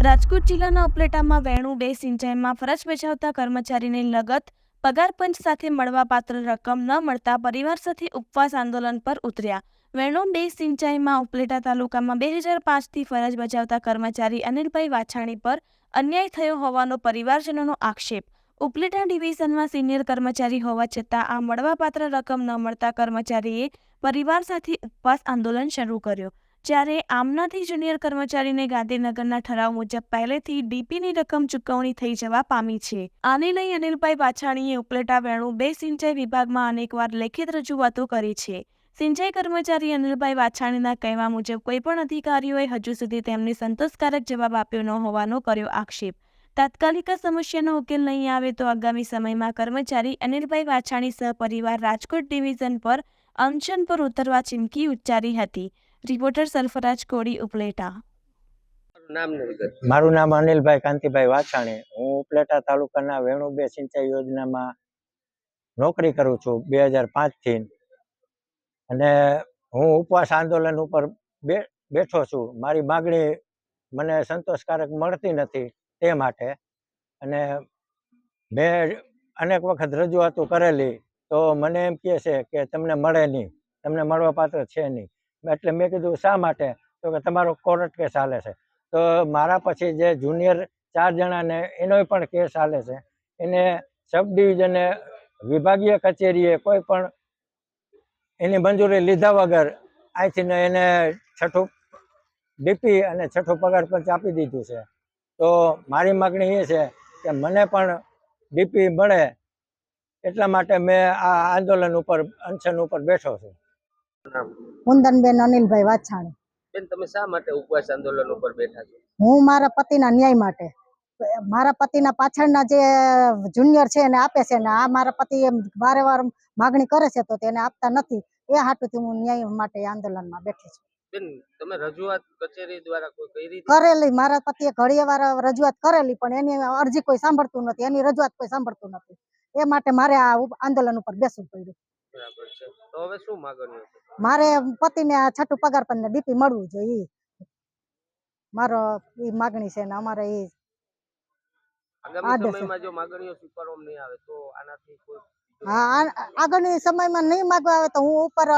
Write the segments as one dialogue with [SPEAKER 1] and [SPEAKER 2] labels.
[SPEAKER 1] રાજકોટ જિલ્લાના ઉપલેટામાં વેણુ બે સિંચાઈમાં ફરજ બજાવતા કર્મચારીને લગત, પગાર પંચ સાથે મળવાપાત્ર રકમ ન મળતા પરિવાર સાથે ઉપવાસ આંદોલન પર ઉતર્યા. વેણુ બે સિંચાઈમાં ઉપલેટા તાલુકામાં બે હજાર પાંચથી ફરજ બજાવતા કર્મચારી અનિલભાઈ વાછાણી પર અન્યાય થયો હોવાનો પરિવારજનોનો આક્ષેપ. ઉપલેટા ડિવિઝનમાં સિનિયર કર્મચારી હોવા છતાં આ મળવાપાત્ર રકમ ન મળતા કર્મચારીએ પરિવાર સાથે ઉપવાસ આંદોલન શરૂ કર્યો. જ્યારે આમનાથી જુનિયર કર્મચારીને ગાંધીનગરના ઠરાવ મુજબ પહેલેથી ડીપીની રકમ ચૂકવણી થઈ જવા પામી છે. આને લઈ અનિલભાઈ વાછાણીએ ઉપલેટા વેણુ બે સિંચાઈ વિભાગમાં અનેકવાર લેખિત રજૂઆતો કરી છે. સિંચાઈ કર્મચારી અનિલભાઈ વાછાણીના કહેવા મુજબ કોઈપણ અધિકારીઓએ હજુ સુધી તેમને સંતોષકારક જવાબ આપ્યો ન હોવાનો કર્યો આક્ષેપ. તાત્કાલિક સમસ્યાનો ઉકેલ નહીં આવે તો આગામી સમયમાં કર્મચારી અનિલભાઈ વાછાણી સહપરિવાર રાજકોટ ડિવિઝન પર અનશન પર ઉતરવા ચીમકી ઉચ્ચારી હતી. રિપોર્ટર સરફરાજ કોડી ઉપલેટા
[SPEAKER 2] મારું નામ અનિલભાઈ કાંતિભાઈ વાછાણી. હું ઉપલેટા તાલુકાના વેણુબે સિંચાઈ યોજનામાં નોકરી કરું છું બે હજાર પાંચથી. અને હું ઉપવાસ આંદોલન ઉપર બે, બેઠો છું. મારી માગણી મને સંતોષકારક મળતી નથી તે માટે. અને મેં અનેક વખત રજૂઆતો કરેલી, તો મને એમ કહે છે કે તમને મળે નહીં. તમને મળવાપાત્ર છે નહીં. એટલે મેં કીધું, શા માટે? તો કે, તમારો કોર્ટ કેસ ચાલે છે. તો મારા પછી જે જુનિયર ચાર જણાને, એનોય પણ કેસ ચાલે છે. એને સબ ડિવિઝને વિભાગીય કચેરીએ કોઈ પણ એની મંજૂરી લીધા વગર અહીંથી એને છઠ્ઠું ડીપી અને છઠ્ઠું પગાર પંચ આપી દીધું છે. તો મારી માગણી એ છે કે મને પણ ડીપી મળે એટલા માટે મેં આ આંદોલન ઉપર, અનશન ઉપર બેઠો છું.
[SPEAKER 3] કુંદનબેન અનિલભાઈ વાછાણી.
[SPEAKER 4] બેન તમે શા માટે ઉપવાસ આંદોલન ઉપર બેઠા છો?
[SPEAKER 3] હું મારા પતિના ન્યાય માટે. મારા પતિના પાછળના જે જુનિયર છે એને આપે છે ને આ મારા પતિ એમ વારે વાર માગણી કરે છે તો તેને આપતા નથી. એ હાટુથી હું ન્યાય માટે આંદોલનમાં બેઠી છું.
[SPEAKER 4] બેન તમે રજૂઆત કચેરી દ્વારા કોઈ કઈ
[SPEAKER 3] કરેલી મારા પતિએ ઘડીએ વાર રજૂઆત કરેલી પણ એની અરજી કોઈ સાંભળતું નથી એની રજૂઆત કોઈ સાંભળતું નથી. એ માટે મારે આ આંદોલન ઉપર બેસવું પડ્યું.
[SPEAKER 4] બરાબર છે. તો હવે શું માંગણી હતી
[SPEAKER 3] મારે પતિને આ છઠ્ઠું પગાર પણ ડીપી મળવું જોઈએ. મારો ઈ માગણી છે ને અમારે ઈ
[SPEAKER 4] આગામી સમયમાં જો માંગણીઓ સ્વીકારવામાં નહીં આવે તો આનાથી કોઈ
[SPEAKER 3] હા આ- આગળની સમયમાં નહીં માગવા આવે તો હું ઉપર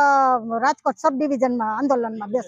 [SPEAKER 3] રાજકોટ સબ ડિવિઝનમાં આંદોલનમાં બેસ